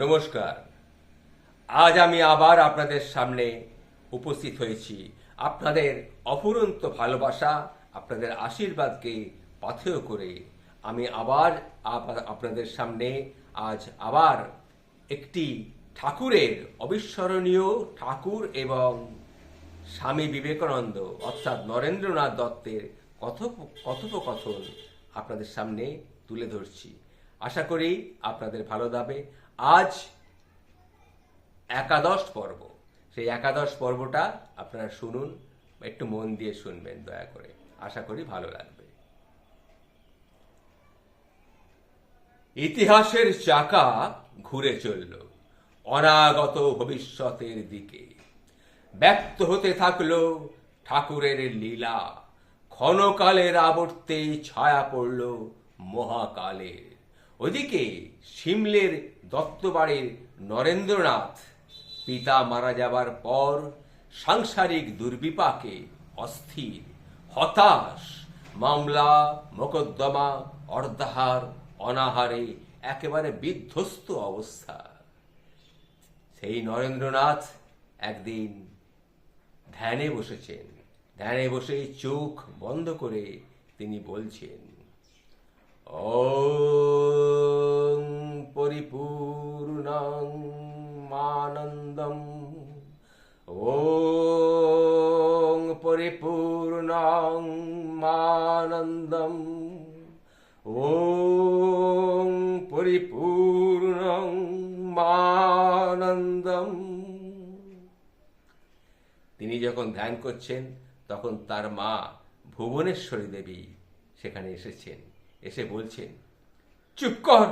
নমস্কার। আজ আমি আবার আপনাদের সামনে উপস্থিত হয়েছি। আপনাদের অফুরন্ত ভালোবাসা, আপনাদের আশীর্বাদকে পাথেয় করে আমি আবার আপনাদের সামনে আজ আবার একটি ঠাকুরের অবিস্মরণীয় ঠাকুর এবং স্বামী বিবেকানন্দ অর্থাৎ নরেন্দ্রনাথ দত্তের কথোপ, কথোপকথন আপনাদের সামনে তুলে ধরছি। আশা করি আপনাদের ভালো যাবে। আজ একাদশ পর্ব। সেই একাদশ পর্বটা আপনারা শুনুন, একটু মন দিয়ে শুনবেন, দয়া করে। আশা করি ভালো লাগবে। ইতিহাসের চাকা ঘুরে চলল অনাগত ভবিষ্যতের দিকে। ব্যক্ত হতে থাকল ঠাকুরের লীলা। ক্ষণকালের আবর্তে ছায়া পড়ল মহাকালের ওদিকে সিমলের দত্তবাড়ির নরেন্দ্রনাথ পিতা মারা যাবার পর সাংসারিক দুর্বিপাকে অস্থির, হতাশ, মামলা, মোকদ্দমা, অর্ধাহার, অনাহারে একেবারে বিধ্বস্ত অবস্থা। সেই নরেন্দ্রনাথ একদিন ধ্যানে বসেছেন। ধ্যানে বসে চোখ বন্ধ করে তিনি বলছেন ওং পরিপূর্ণং মানন্দম ওং পরিপূর্ণং মানন্দম ওং পরিপূর্ণং মানন্দম তিনি যখন ধ্যান করছেন, তখন তার মা ভুবনেশ্বরী দেবী সেখানে এসেছেন। এসে বলছেন, চুপ কর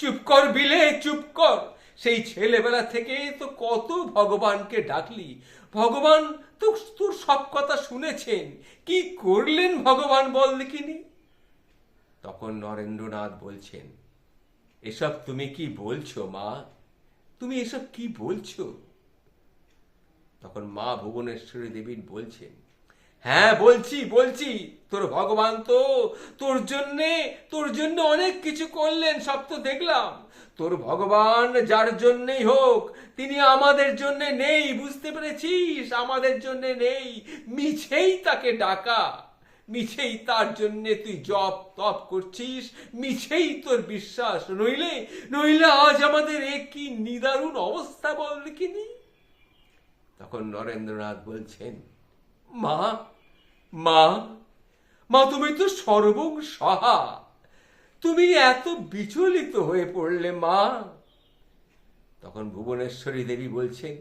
চুপ কর বিলে, চুপ কর। সেই ছেলেবেলা থেকে তো কত ভগবানকে ডাকলি। ভগবান তো তোর সব কথা শুনেছেন। কি করলেন ভগবান বল দেখিনি? তখন নরেন্দ্রনাথ বলছেন, এসব তুমি কি বলছো মা? তুমি এসব কি বলছো? তখন মা ভুবনেশ্বরী দেবী বলছেন হ্যাঁ বলছি বলছি, তোর ভগবান তো তোর জন্যে, তোর জন্য অনেক কিছু করলেন, সব তো দেখলাম। তোর ভগবান যার জন্যই হোক, তিনি আমাদের জন্য নেই, বুঝতে পেরেছিস? আমাদের জন্য নেই, মিছেই তাকে ডাকা। মিছেই তার জন্য তুই জপ তপ করছিস, মিছেই তোর বিশ্বাস। নইলে নইলে আজ আমাদের এ কি নিদারুণ অবস্থা বল দেখিনি? তখন নরেন্দ্রনাথ বলছেন, মা মা মা তুমি তো সর্বং সহা তুমি এত বিচলিত হয়ে পড়লে মা। তখন ভুবনেশ্বরী দেবী বলছেন,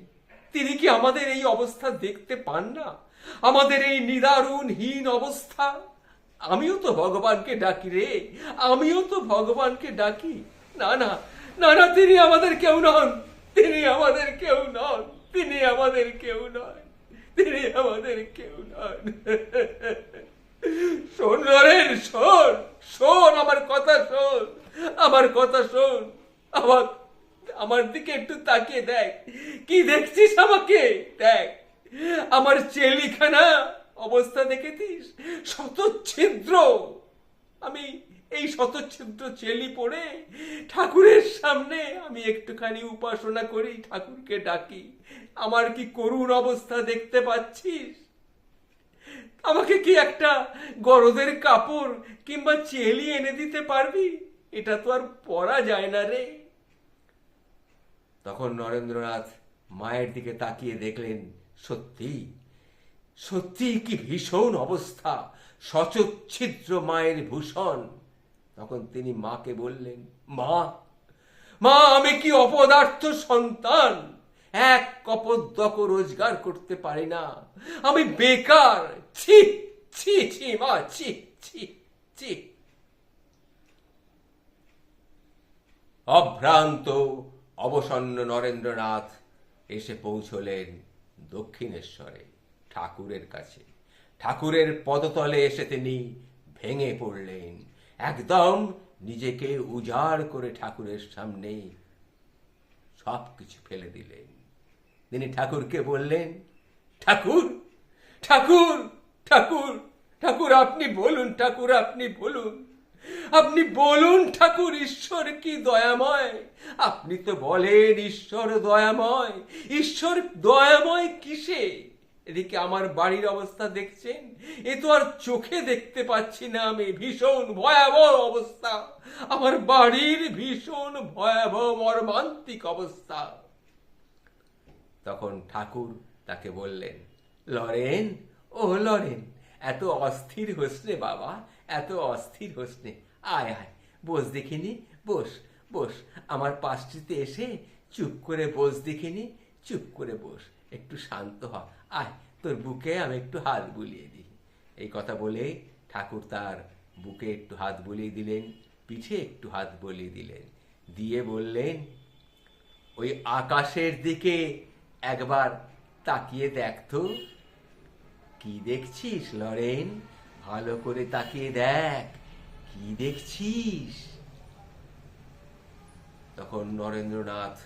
তিনি কি আমাদের এই অবস্থা দেখতে পান না? আমাদের এই নিদারুণ হীন অবস্থা। আমিও তো ভগবানকে ডাকি রে, আমিও তো ভগবানকে ডাকি। না না না না, তিনি আমাদের কেউ নন, তিনি আমাদের কেউ নন, তিনি আমাদের কেউ নয়। তিনি আমাদের কেউ নন শোন নরেন শোন শোন আমার কথা শোন আমার কথা শোন আমার আমার দিকে একটু তাকিয়ে দেখ। কি দেখছিস আমাকে? দেখ। আমার চেলিখানা অবস্থা দেখেছিস? শত ছিদ্র আমি এই শতচ্ছিদ্র চেলি পড়ে ঠাকুরের সামনে আমি একটুখানি উপাসনা করি, ঠাকুরকে ডাকি, আমার কি করুণ অবস্থা দেখতে পাচ্ছিস? আমাকে কি একটা গরদের কাপড় কিংবা চেলি এনে দিতে পারবি? এটা তো আর পরা যায় না রে। তখন নরেন্দ্রনাথ মায়ের দিকে তাকিয়ে দেখলেন, সত্যি? সত্যি কি ভীষণ অবস্থা? সচচ্ছিদ্র মায়ের ভূষণ। তখন তিনি মাকে বললেন, মা মা, আমি কি অপদার্থ সন্তান? এক কপদক রোজগার করতে পারি না। আমি বেকার। ছি ছি ছি, মা, ছি ছি ছি। অভ্রান্ত, অবসন্ন নরেন্দ্রনাথ এসে পৌঁছলেন দক্ষিণেশ্বরে, ঠাকুরের কাছে। ঠাকুরের পদতলে এসে তিনি ভেঙে পড়লেন। একদম নিজেকে উজাড় করে ঠাকুরের সামনে সব কিছু ফেলে দিলেন। তিনি ঠাকুরকে বললেন, ঠাকুর ঠাকুর ঠাকুর ঠাকুর আপনি বলুন, ঠাকুর আপনি বলুন আপনি বলুন ঠাকুর, ঈশ্বর কি দয়াময়? আপনি তো বলেন ঈশ্বর দয়াময়। ঈশ্বর দয়াময় কিসে? এদিকে আমার বাড়ির অবস্থা দেখছেন? এ তো আর চোখে দেখতে পাচ্ছি না আমি, ভীষণ ভয়াবহ অবস্থা। আমার বাড়ির ভীষণ ভয়াবহ মর্মান্তিক অবস্থা। তখন ঠাকুর তাকে বললেন, লরেন, ও লরেন, এত অস্থির হোস রে বাবা, এত অস্থির হোস নে। আয় আয়, বস দেখিনি, বস বস, আমার পাশটিতে এসে চুপ করে বস দেখিনি, চুপ করে বস। একটু শান্ত হ। আয়, তোর বুকে আমি একটু হাত বুলিয়ে দিই। এই কথা বলে ঠাকুর তার বুকে একটু হাত বুলিয়ে দিলেন, পিঠে একটু হাত বুলিয়ে দিলেন। দিয়ে বললেন, ওই আকাশের দিকে একবার তাকিয়ে দেখতো কি দেখছিস লরেন? ভালো করে তাকিয়ে দেখ। কি দেখছিস? তখন নরেন্দ্রনাথ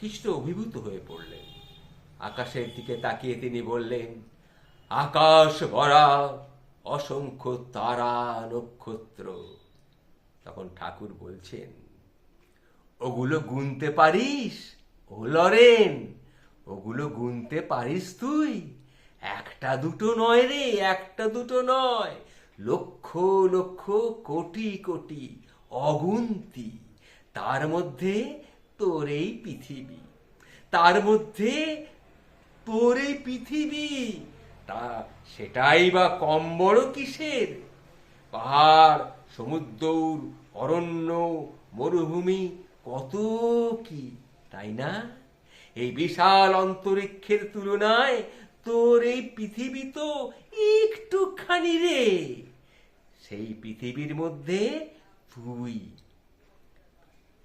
কিছুটা অভিভূত হয়ে পড়লেন। আকাশের দিকে তাকিয়ে তিনি বললেন, আকাশ ভরা, অসংখ্য তারা নক্ষত্র। তখন ঠাকুর বলছেন, ওগুলো গুনতে পারিস, ও লরেন, ওগুলো গুনতে পারিস তুই। একটা দুটো নয় রে, একটা দুটো নয়। লক্ষ লক্ষ, কোটি কোটি অগুন্তি। তার মধ্যে তোর এই পৃথিবী। তার মধ্যে তোর এই পৃথিবী। তা সেটাই বা কম বড় কিসের? পাহাড় সমুদ্র অরণ্য, মরুভূমি কত কি, তাই না? এই বিশাল অন্তরিক্ষের তুলনায় তোর এই পৃথিবী তো একটুখানি রে। সেই পৃথিবীর মধ্যে তুই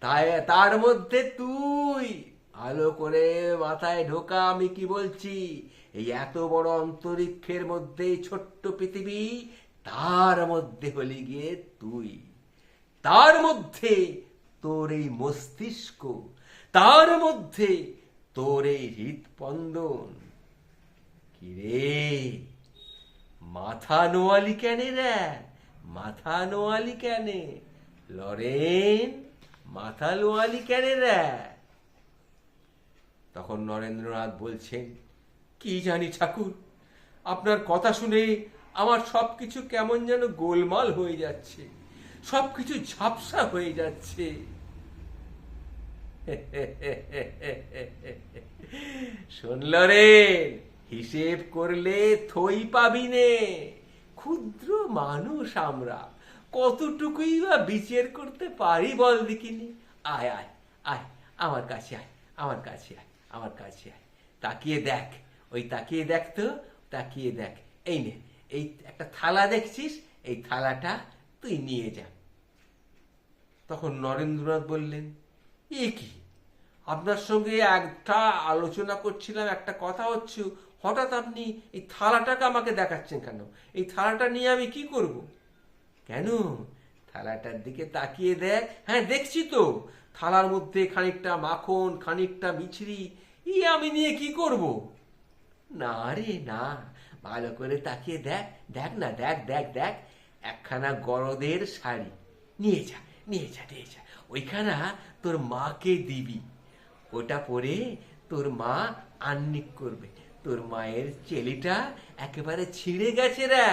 তাই, তার মধ্যে তুই। ভালো করে মাথায় ঢোকা, আমি কি বলছি? এই এত বড় অন্তরিক্ষের মধ্যে ছোট্ট পৃথিবী, তার মধ্যে হলি গিয়ে তুই। তার মধ্যে তোর এই মস্তিষ্ক, তার মধ্যে তোর এই হৃদপন্দন কিরে মাথা নোয়ালি কেনে রে? মাথা নোয়ালি কেনে? লরেন? মাথা নোয়ালি কেনে রে তখন নরেন্দ্রনাথ বলছেন, কি জানি ঠাকুর, আপনার কথা শুনে আমার সব কিছু কেমন যেন গোলমাল হয়ে যাচ্ছে সব কিছু ঝাপসা হয়ে যাচ্ছে। শুনল রে, হিসেব করলে থই পাবি নে, ক্ষুদ্র মানুষ আমরা। কতটুকুই বা বিচার করতে পারি বল দেখিনি? আয় আয় আয়, আমার কাছে আয়, আমার কাছে আয়, আমার কাছে আয়। তাকিয়ে দেখ, ওই তাকিয়ে দেখ তো, তাকিয়ে দেখ। এই নে, এই একটা থালা দেখছিস, এই থালাটা তুই নিয়ে যা। তখন নরেন্দ্রনাথ বললেন, এ কি? আপনার সঙ্গে একটা আলোচনা করছিলাম, একটা কথা হচ্ছে, হঠাৎ আপনি এই থালাটাকে আমাকে দেখাচ্ছেন কেন? এই থালাটা নিয়ে আমি কি করব? কেন? থালাটার দিকে তাকিয়ে দেখ। হ্যাঁ দেখছি তো। থালার মধ্যে খানিকটা মাখন, খানিকটা মিছরি। ই আমি নিয়ে কি করব? না রে, না। ভালো করে তাকিয়ে দেখ। দেখ না, দেখ দেখ দেখ। একখানা গরদের শাড়ি। নিয়ে যা নিয়ে যা নিয়ে যা। ওইখানা তোর মাকে দিবি। ওটা পরে তোর মা আন্নিক করবে। তোর মায়ের চেলিটা একেবারে ছিঁড়ে গেছে রে।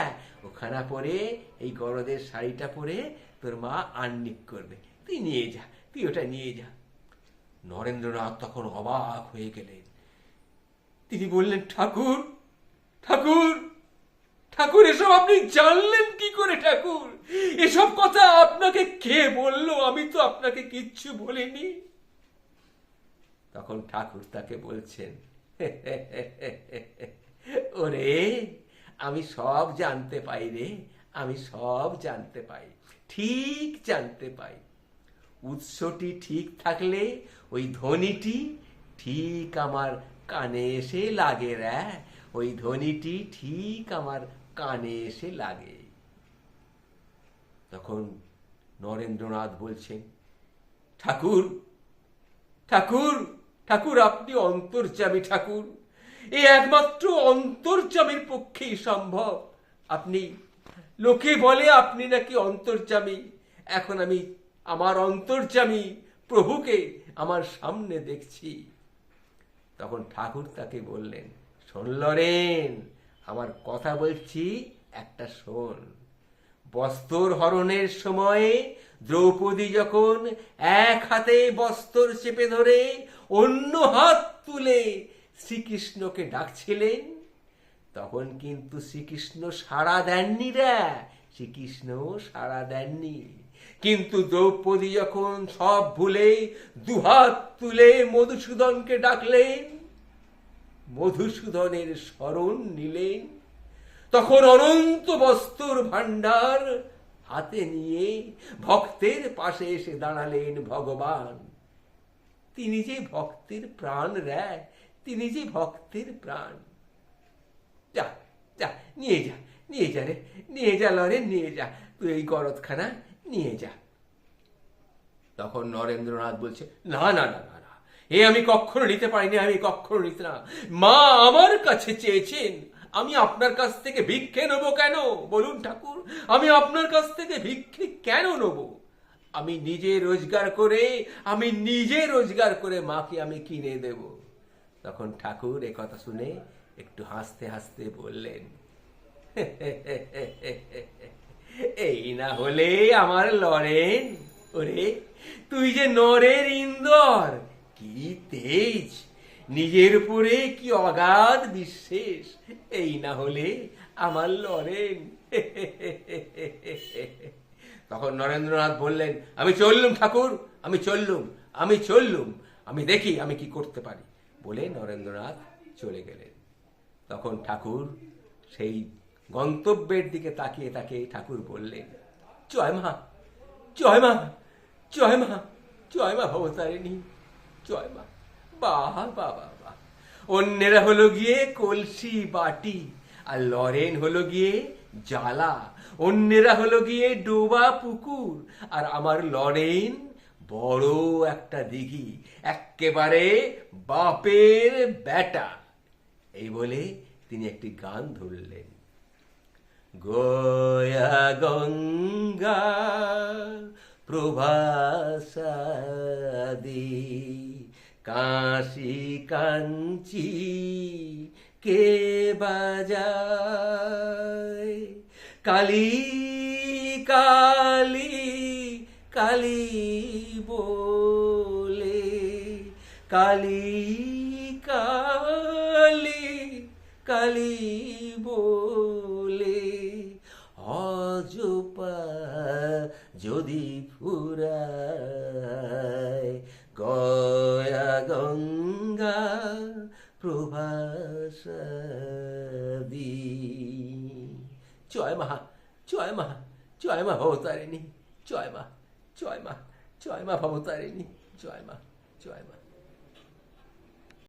ওখানা পরে এই গরদের শাড়িটা পরে তোর মা আন্নিক করবে। তুই নিয়ে যা, তুই ওটা নিয়ে যা। নরেন্দ্রনাথ তখন অবাক হয়ে গেলেন। তিনি বললেন, ঠাকুর ঠাকুর ঠাকুর, এসব আপনি জানলেন কি করে ঠাকুর? এসব কথা আপনাকে কে বলল? আমি তো আপনাকে কিচ্ছু বলিনি। তখন ঠাকুর তাকে বলছেন ওরে, আমি সব জানতে পাই রে, আমি সব জানতে পাই, ঠিক জানতে পাই। উৎসটি ঠিক থাকলে ওই ধ্বনিটি ঠিক আমার কানে এসে লাগে রে, ওই ধ্বনিটি ঠিক আমার কানে এসে লাগে। তখন নরেন্দ্রনাথ বলছেন, ঠাকুর ঠাকুর ঠাকুর, আপনি অন্তর্যামী ঠাকুর। এই একমাত্র অন্তর্যামীর পক্ষেই সম্ভব। আপনি, লোকে বলে আপনি নাকি অন্তর্যামী। এখন আমি আমার অন্তর্যামী প্রভুকে আমার সামনে দেখছি। তখন ঠাকুর তাকে বললেন, শোন লরেন, আমার কথা বলছি, একটা শোন। বস্ত্র হরণের সময়ে দ্রৌপদী যখন এক হাতে বস্ত্র চেপে ধরে অন্য হাত তুলে শ্রীকৃষ্ণকে ডাকছিলেন। তখন কিন্তু শ্রীকৃষ্ণ সাড়া দেননি রে। শ্রীকৃষ্ণ সাড়া দেননি। কিন্তু দ্রৌপদী যখন সব ভুলে দুহাত তুলে মধুসূদনকে ডাকলেন, মধুসূদনের স্মরণ নিলেন। তখন অনন্ত বস্তুর ভাণ্ডার হাতে নিয়ে ভক্তের পাশে এসে দাঁড়ালেন ভগবান। তিনি যে ভক্তের প্রাণ রে তিনি যে ভক্তের প্রাণ। যা যা, নিয়ে যা নিয়ে যা রে, নিয়ে যা লরে, নিয়ে যা, তুই এই গরদখানা নিয়ে যা। তখন নরেন্দ্রনাথ বলছে, না না না না না, এ আমি কখনো নিতে পারিনি, আমি কখনো নিতে না। মা আমার কাছে চেয়েছেন, আমি আপনার কাছ থেকে ভিক্ষে নেব কেন? বলুন ঠাকুর, আমি আপনার কাছ থেকে ভিক্ষে কেন নেব? আমি নিজে রোজগার করে আমি নিজে রোজগার করে মাকে আমি কিনে দেব তখন ঠাকুর এ কথা শুনে একটু হাসতে হাসতে বললেন এই না হলে আমার লরেন ওরে তুই যে নরের ইন্দর কি তেজ নিজের উপরে কি অগাধ বিশ্বাস এই না হলে আমার লরেন তখন নরেন্দ্রনাথ বললেন, আমি চললুম ঠাকুর, আমি চললুম আমি চললুম, আমি দেখি আমি কি করতে পারি। বলে নরেন্দ্রনাথ চলে গেলেন। তখন ঠাকুর সেই গন্তব্যের দিকে তাকিয়ে তাকে ঠাকুর বললেন, জয় মা জয় মা জয় মা জয় মা ভবতারিণী, জয় মা বাহ বাবা বাহ অন্যেরা হলো গিয়ে কলসি বাটি আর লরেন হলো গিয়ে জ্বালা। অন্যেরা হলো গিয়ে ডোবা পুকুর, আর আমার লরেন বড় একটা দিঘি, এক্কেবারে বাপের বেটা এই বলে তিনি একটি গান ধরলেন। গয়া গঙ্গা প্রভাসাদি, কাশি কাঞ্চি কে বাজায়? কালী কালী কালী বলে। কালী কালী কালী বলে। অজপা যদি ফুরায় জয় মা জয় মা ভবতারিণী জয় মা জয় মা জয় মা ভবতারিণী জয় মা জয় মা